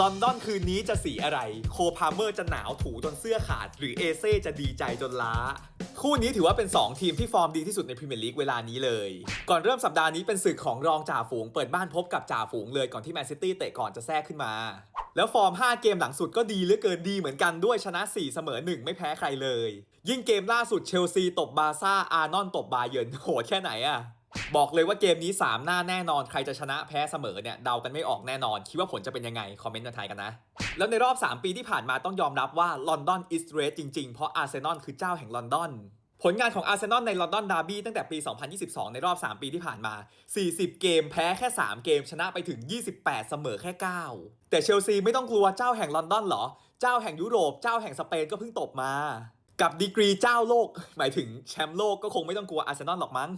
ลอนดอนคืนนี้จะสีอะไร โคพาเมอร์จะหนาวถูจนเสื้อขาด หรือเอเซ่จะดีใจจนล้า คู่นี้ถือว่าเป็น 2 ทีมที่ฟอร์มดีที่สุดในพรีเมียร์ลีกเวลานี้เลย ก่อนเริ่มสัปดาห์นี้เป็นศึกของรองจ่าฝูงเปิดบ้านพบกับจ่าฝูงเลยก่อนที่แมนซิตี้เตะก่อนจะแทรกขึ้นมา แล้วฟอร์ม 5 เกมหลังสุดก็ดีเหลือเกินดีเหมือนกันด้วยชนะ 4 เสมอ 1 ไม่แพ้ใครเลย ยิ่งเกมล่าสุดเชลซีตบบาซ่าอาร์นอนตบบาเยิร์นโหดแค่ไหนอะ บอกเลยว่าเกมนี้ 3 หน้าแน่นอนใครจะชนะแพ้เสมอเนี่ยเดากันไม่ออกแน่นอน คิดว่าผลจะเป็นยังไง คอมเมนต์มาทายกันนะ แล้วในรอบ 3 ปีที่ผ่านมาต้องยอมรับว่าลอนดอนอิสเรสจริง ๆ เพราะอาร์เซนอลคือเจ้าแห่งลอนดอนผลงานของอาร์เซนอลในลอนดอนดาร์บี้ตั้งแต่ปี 2022 ในรอบ 3 ปีที่ผ่านมา 40 เกมแพ้แค่ 3 เกมชนะไปถึง 28 เสมอแค่ 9 แต่เชลซีไม่ต้องกลัวเจ้าแห่งลอนดอนเหรอ เจ้าแห่งยุโรป เจ้าแห่งสเปนก็เพิ่งตบมา กับดีกรีเจ้าโลก หมายถึงแชมป์โลกก็คงไม่ต้องกลัวอาร์เซนอลหรอกมั้ง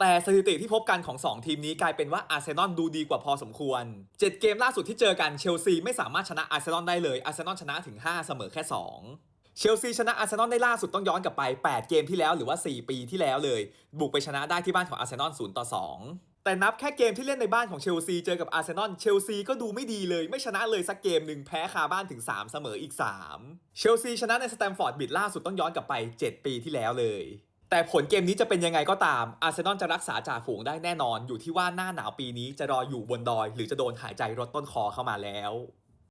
แต่สถิติที่พบกันของ 2 ทีมนี้กลายเป็นว่าอาร์เซนอลดูดีกว่าพอสมควร 7 เกมล่าสุดที่เจอกันเชลซีไม่สามารถชนะอาร์เซนอลได้เลยอาร์เซนอลชนะถึง 5 เสมอแค่ 2เชลซีชนะอาร์เซนอลได้ล่าสุดต้องย้อนกลับไป 8 เกมที่แล้วหรือว่า 4 ปีที่แล้วเลย บุกไปชนะได้ที่บ้านของอาร์เซนอล0ต่อ 2 แต่นับแค่เกมที่เล่นในบ้านของเชลซีเจอกับอาร์เซนอลเชลซีก็ดูไม่ดีเลย ไม่ชนะเลยสักเกมหนึ่งแพ้คาบ้านถึง 3 เสมออีก 3 เชลซีชนะในสแตมฟอร์ดบิดล่าสุดต้องย้อนกลับไป 7 ปีที่แล้วเลย แต่ผลเกมนี้จะเป็นยังไงก็ตาม อาร์เซนอลจะรักษาจ่าฝูงได้แน่นอนอยู่ที่ว่าหน้าหนาวปีนี้จะรออยู่บนดอย หรือจะโดนหายใจรถต้นคอเข้ามาแล้ว